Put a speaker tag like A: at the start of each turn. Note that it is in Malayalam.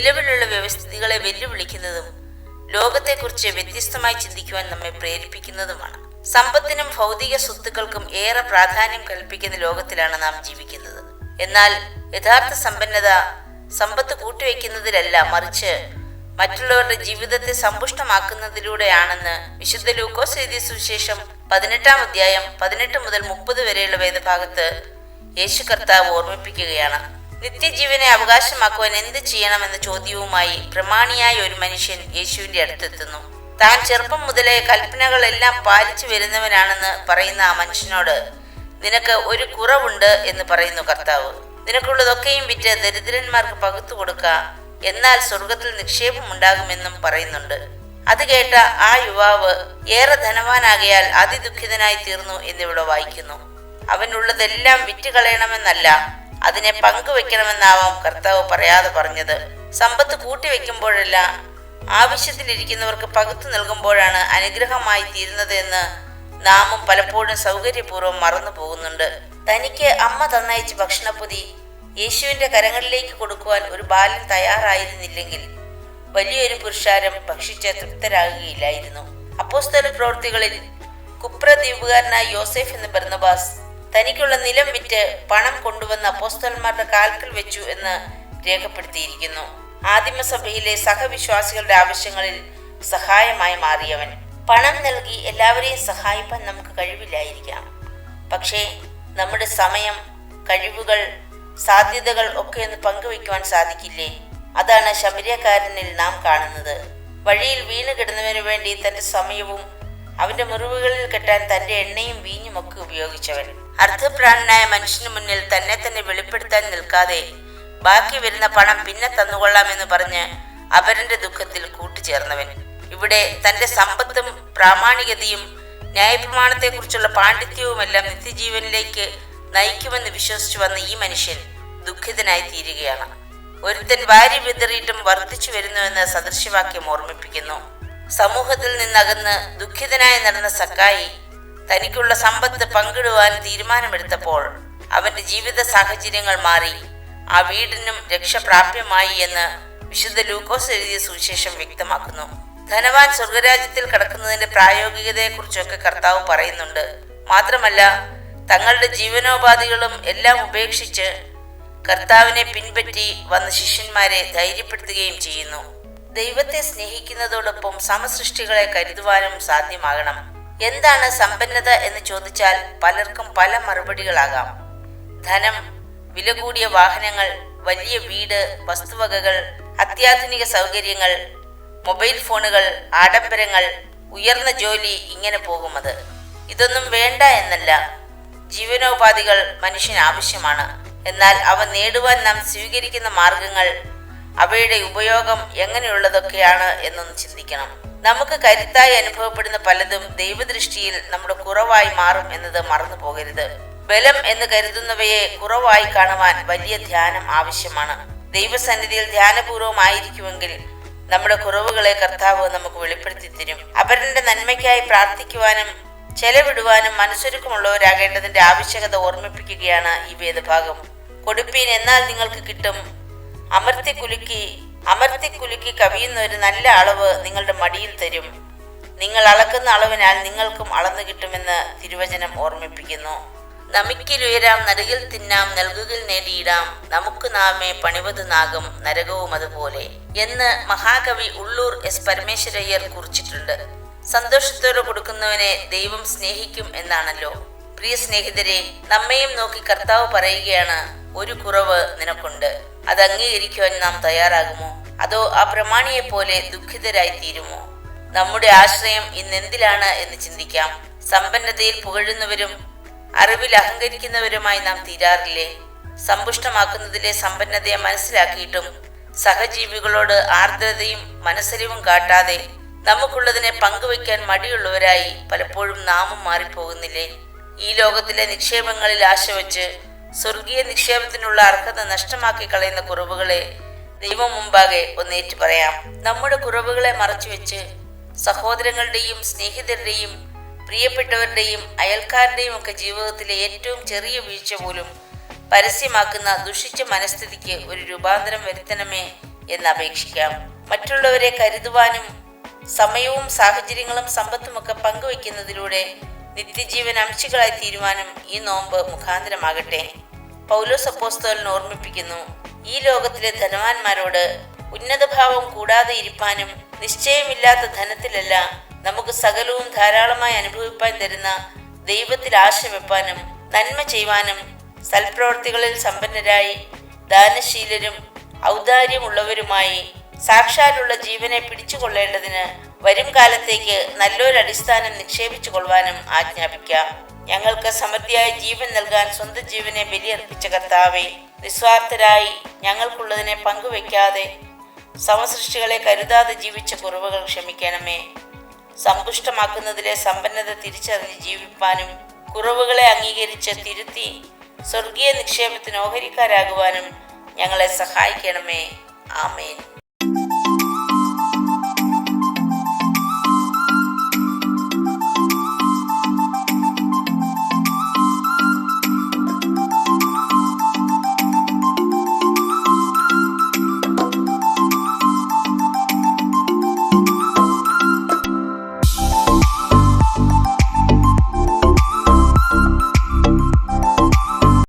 A: നിലവിലുള്ള വ്യവസ്ഥിതികളെ വെല്ലുവിളിക്കുന്നതും ലോകത്തെക്കുറിച്ച് വ്യത്യസ്തമായി ചിന്തിക്കുവാൻ നമ്മെ പ്രേരിപ്പിക്കുന്നതുമാണ്. സമ്പത്തിനും ഭൗതിക സ്വത്തുക്കൾക്കും ഏറെ പ്രാധാന്യം കൽപ്പിക്കുന്ന ലോകത്തിലാണ് നാം ജീവിക്കുന്നത്. എന്നാൽ യഥാർത്ഥ സമ്പന്നത സമ്പത്ത് കൂട്ടിവെക്കുന്നതിലല്ല മറിച്ച് മറ്റുള്ളവരുടെ ജീവിതത്തെ സമ്പുഷ്ടമാക്കുന്നതിലൂടെയാണെന്ന് വിശുദ്ധ ലൂക്കോസ് എഴുതിയ സുവിശേഷം പതിനെട്ടാം അധ്യായം പതിനെട്ട് മുതൽ മുപ്പത് വരെയുള്ള വേദഭാഗത്ത് യേശു കർത്താവ് ഓർമ്മിപ്പിക്കുകയാണ്. നിത്യജീവനെ അവകാശമാക്കുവാൻ എന്ത് ചെയ്യണമെന്ന ചോദ്യവുമായി പ്രമാണിയായ ഒരു മനുഷ്യൻ യേശുവിന്റെ അടുത്തെത്തുന്നു. താൻ ചെറുപ്പം മുതലേ കൽപ്പനകളെല്ലാം പാലിച്ചു വരുന്നവനാണെന്ന് പറയുന്ന ആ മനുഷ്യനോട് നിനക്ക് ഒരു കുറവുണ്ട് എന്ന് പറയുന്നു കർത്താവ്. നിനക്കുള്ളതൊക്കെയും വിറ്റ് ദരിദ്രന്മാർക്ക് പകുത്തു കൊടുക്ക എന്നാൽ സ്വർഗത്തിൽ നിക്ഷേപം ഉണ്ടാകുമെന്നും പറയുന്നുണ്ട് അത് കേട്ട ആ യുവാവ് ഏറെ ധനവാനാകയാൽ അതിദുഃഖിതനായി തീർന്നു എന്നിവിടെ വായിക്കുന്നു. അവനുള്ളതെല്ലാം വിറ്റുകളയണമെന്നല്ല അതിനെ പങ്കുവെക്കണമെന്നാവാം കർത്താവ് പറയാതെ പറഞ്ഞത്. സമ്പത്ത് കൂട്ടിവെക്കുമ്പോഴല്ല ആവശ്യത്തിലിരിക്കുന്നവർക്ക് പകുത്തു നൽകുമ്പോഴാണ് അനുഗ്രഹമായി തീരുന്നത് എന്ന് നാമും പലപ്പോഴും സൗകര്യപൂർവം മറന്നു പോകുന്നുണ്ട്. തനിക്ക് അമ്മ തന്നയച്ച ഭക്ഷണപ്പൊതി യേശുവിന്റെ കരങ്ങളിലേക്ക് കൊടുക്കുവാൻ ഒരു ബാലൻ തയ്യാറായിരുന്നില്ലെങ്കിൽ വലിയൊരു പുരുഷാരം ഭക്ഷിച്ച് തൃപ്തരാകുകയില്ലായിരുന്നു. അപ്പോസ്തല പ്രവൃത്തികളിൽ കുപ്രദ്വീപുകാരനായ യോസെഫ് എന്ന ബർന്നബാസ് തനിക്കുള്ള നിലം വിറ്റ് പണം കൊണ്ടുവന്ന അപ്പോസ്തലന്മാരുടെ കാൽക്കൽ വെച്ചു എന്ന് രേഖപ്പെടുത്തിയിരിക്കുന്നു. ആദിമസഭയിലെ സഹവിശ്വാസികളുടെ ആവശ്യങ്ങളിൽ സഹായമായി മാറിയവൻ. പണം നൽകി എല്ലാവരെയും സഹായിപ്പാൻ നമുക്ക് കഴിവില്ലായിരിക്കാം. പക്ഷേ നമ്മുടെ സമയം കഴിവുകൾ സാധ്യതകൾ ഒക്കെ ഒന്ന് പങ്കുവെക്കുവാൻ സാധിക്കില്ലേ? അതാണ് ശമര്യക്കാരനിൽ നാം കാണുന്നത്. വഴിയിൽ വീണ് കിടന്നവന് വേണ്ടി തന്റെ സമയവും അവന്റെ മുറിവുകളിൽ കെട്ടാൻ തന്റെ എണ്ണയും വീഞ്ഞുമൊക്കെ ഉപയോഗിച്ചവൻ. അർദ്ധപ്രാണനായ മനുഷ്യന് മുന്നിൽ തന്നെ തന്നെ വെളിപ്പെടുത്താൻ നിൽക്കാതെ ബാക്കി വരുന്ന പണം പിന്നെ തന്നുകൊള്ളാമെന്ന് പറഞ്ഞ് അപരന്റെ ദുഃഖത്തിൽ കൂട്ടുചേർന്നവൻ. ഇവിടെ തന്റെ സമ്പത്തും പ്രാമാണികതയും ന്യായപ്രമാണത്തെക്കുറിച്ചുള്ള പാണ്ഡിത്യവുമെല്ലാം നിത്യജീവനിലേക്ക് നയിക്കുമെന്ന് വിശ്വസിച്ചു വന്ന ഈ മനുഷ്യൻ ദുഃഖിതനായി തീരുകയാണ്. ഒരുത്തൻ വാരി വിതറിയിട്ടും വർദ്ധിച്ചു വരുന്നുവെന്ന് സദൃശ്യവാക്യം ഓർമ്മിപ്പിക്കുന്നു. സമൂഹത്തിൽ നിന്നകന്ന് ദുഃഖിതനായി നടന്ന സക്കായി തനിക്കുള്ള സമ്പത്ത് പങ്കിടുവാൻ തീരുമാനമെടുത്തപ്പോൾ അവന്റെ ജീവിത സാഹചര്യങ്ങൾ മാറി. ആ വീടിനും രക്ഷപ്രാപ്യമായി എന്ന് വിശുദ്ധ ലൂക്കോസ് എഴുതിയ സുവിശേഷം വ്യക്തമാക്കുന്നു. ധനവാൻ സ്വർഗരാജ്യത്തിൽ കടക്കുന്നതിന്റെ പ്രായോഗികതയെക്കുറിച്ചൊക്കെ കർത്താവ് പറയുന്നുണ്ട്. മാത്രമല്ല തങ്ങളുടെ ജീവനോപാധികളും എല്ലാം ഉപേക്ഷിച്ച് കർത്താവിനെ പിൻപറ്റി വന്ന ശിഷ്യന്മാരെ ധൈര്യപ്പെടുത്തുകയും ചെയ്യുന്നു. ദൈവത്തെ സ്നേഹിക്കുന്നതോടൊപ്പം സമസൃഷ്ടികളെ കരുതുവാനും സാധ്യമാകണം. എന്താണ് സമ്പന്നത എന്ന് ചോദിച്ചാൽ പലർക്കും പല മറുപടികളാകാം. ധനം വില കൂടിയ വാഹനങ്ങൾ വലിയ വീട് വസ്തുവകകൾ അത്യാധുനിക സൗകര്യങ്ങൾ മൊബൈൽ ഫോണുകൾ ആഡംബരങ്ങൾ ഉയർന്ന ജോലി ഇങ്ങനെ പോകുമത് ഇതൊന്നും വേണ്ട എന്നല്ല. ജീവനോപാധികൾ മനുഷ്യന് ആവശ്യമാണ്. എന്നാൽ അവ നേടുവാൻ നാം സ്വീകരിക്കുന്ന മാർഗങ്ങൾ അവയുടെ ഉപയോഗം എങ്ങനെയുള്ളതൊക്കെയാണ് എന്നൊന്ന് ചിന്തിക്കണം. നമുക്ക് കരുത്തായി അനുഭവപ്പെടുന്ന പലതും ദൈവദൃഷ്ടിയിൽ നമ്മുടെ കുറവായി മാറും എന്നത് മറന്നു പോകരുത്. ബലം എന്ന് കരുതുന്നവയെ കുറവായി കാണുവാൻ വലിയ ധ്യാനം ആവശ്യമാണ്. ദൈവസന്നിധിയിൽ ധ്യാനപൂർവമായിരിക്കുമെങ്കിൽ നമ്മുടെ കുറവുകളെ കർത്താവ് നമുക്ക് വെളിപ്പെടുത്തി തരും. അവരുടെ നന്മയ്ക്കായി പ്രാർത്ഥിക്കുവാനും ചെലവിടുവാനും മനസ്സൊരുക്കമുള്ളവരാകേണ്ടതിന്റെ ആവശ്യകത ഓർമ്മിപ്പിക്കുകയാണ് ഈ വേദഭാഗം. കൊടുപ്പീൻ എന്നാൽ നിങ്ങൾക്ക് കിട്ടും. അമർത്തി കുലുക്കി അമർത്തി കുലുക്കി കവിയുന്ന ഒരു നല്ല അളവ് നിങ്ങളുടെ മടിയിൽ തരും. നിങ്ങൾ അളക്കുന്ന അളവിനാൽ നിങ്ങൾക്കും അളന്നു കിട്ടുമെന്ന് തിരുവചനം ഓർമ്മിപ്പിക്കുന്നു. നമിക്കിലുയരാം നരകിൽ തിന്നാം നൽകുകിൽ നേടിയിടാം. നമുക്ക് നാമേ പണിവത് നാഗം നരകവും അതുപോലെ എന്ന് മഹാകവി ഉള്ളൂർ എസ് പരമേശ്വരയ്യർ കുറിച്ചിട്ടുണ്ട്. സന്തോഷത്തോടെ കൊടുക്കുന്നവനെ ദൈവം സ്നേഹിക്കും എന്നാണല്ലോ. പ്രിയ സ്നേഹിതരെ നമ്മയും നോക്കി കർത്താവ് പറയുകയാണ് ഒരു കുറവ് നിനക്കുണ്ട്. അത് അംഗീകരിക്കുവാൻ നാം തയ്യാറാകുമോ? അതോ ആ പ്രമാണിയെ പോലെ ദുഃഖിതരായി തീരുമോ? നമ്മുടെ ആശ്രയം ഇന്ന് എന്തിലാണ് എന്ന് ചിന്തിക്കാം. സമ്പന്നതയിൽ പുകഴുന്നവരും അറിവിൽ അഹങ്കരിക്കുന്നവരുമായി നാം തീരാറില്ലേ? സമ്പുഷ്ടമാക്കുന്നതിലെ സമ്പന്നതയെ മനസ്സിലാക്കിയിട്ടും സഹജീവികളോട് ആർദ്രതയും മനസ്സരിവും കാട്ടാതെ നമുക്കുള്ളതിനെ പങ്കുവയ്ക്കാൻ മടിയുള്ളവരായി പലപ്പോഴും നാമം മാറിപ്പോകുന്നില്ലേ? ഈ ലോകത്തിലെ നിക്ഷേപങ്ങളിൽ ആശ വച്ച് സ്വർഗീയ നിക്ഷേപത്തിനുള്ള അർഹത നഷ്ടമാക്കി കളയുന്ന കുറവുകളെ ദൈവം മുമ്പാകെ ഒന്നേറ്റു പറയാം. നമ്മുടെ കുറവുകളെ മറച്ചുവെച്ച് സഹോദരങ്ങളുടെയും സ്നേഹിതരുടെയും പ്രിയപ്പെട്ടവരുടെയും അയൽക്കാരുടെയും ഒക്കെ ജീവിതത്തിലെ ഏറ്റവും ചെറിയ വീഴ്ച പോലും പരസ്യമാക്കുന്ന ദുഷിച്ച മനസ്ഥിതിക്ക് ഒരു രൂപാന്തരം വരുത്തണമേ എന്ന് അപേക്ഷിക്കാം. മറ്റുള്ളവരെ കരുതുവാനും സമയവും സാഹചര്യങ്ങളും സമ്പത്തുമൊക്കെ പങ്കുവെക്കുന്നതിലൂടെ നിത്യജീവൻ അംശികളായി തീരുവാനും ഈ നോമ്പ് മുഖാന്തരമാകട്ടെ. പൗലോസ് അപ്പോസ്തോലിന് ഓർമ്മിപ്പിക്കുന്നു ഈ ലോകത്തിലെ ധനവാന്മാരോട് ഉന്നതഭാവം കൂടാതെ ഇരിപ്പാനും നിശ്ചയമില്ലാത്ത ധനത്തിലല്ല നമുക്ക് സകലവും ധാരാളമായി അനുഭവിപ്പാൻ തരുന്ന ദൈവത്തിൽ ആശ വെപ്പാനും നന്മ ചെയ്യുവാനും സൽപ്രവർത്തികളിൽ സമ്പന്നരായി ദാനശീലരും ഔദാര്യമുള്ളവരുമായി സാക്ഷാലുള്ള ജീവനെ പിടിച്ചുകൊള്ളേണ്ടതിന് വരും കാലത്തേക്ക് നല്ലൊരു അടിസ്ഥാനം നിക്ഷേപിച്ചു കൊള്ളുവാനും ആജ്ഞാപിക്കാം. ഞങ്ങൾക്ക് സമൃദ്ധിയായ ജീവൻ നൽകാൻ സ്വന്തം ജീവനെ ബലിയർപ്പിച്ച കർത്താവെ നിസ്വാർത്ഥരായി ഞങ്ങൾക്കുള്ളതിനെ പങ്കുവെക്കാതെ സമസൃഷ്ടികളെ കരുതാതെ ജീവിച്ച കുറവുകൾ ക്ഷമിക്കണമേ. സമ്പുഷ്ടമാക്കുന്നതിലെ സമ്പന്നത തിരിച്ചറിഞ്ഞ് ജീവിപ്പാനും കുറവുകളെ അംഗീകരിച്ച് തിരുത്തി സ്വർഗീയ നിക്ഷേപത്തിന് ഓഹരിക്കാരാകുവാനും ഞങ്ങളെ സഹായിക്കണമേ. ആമേൻ.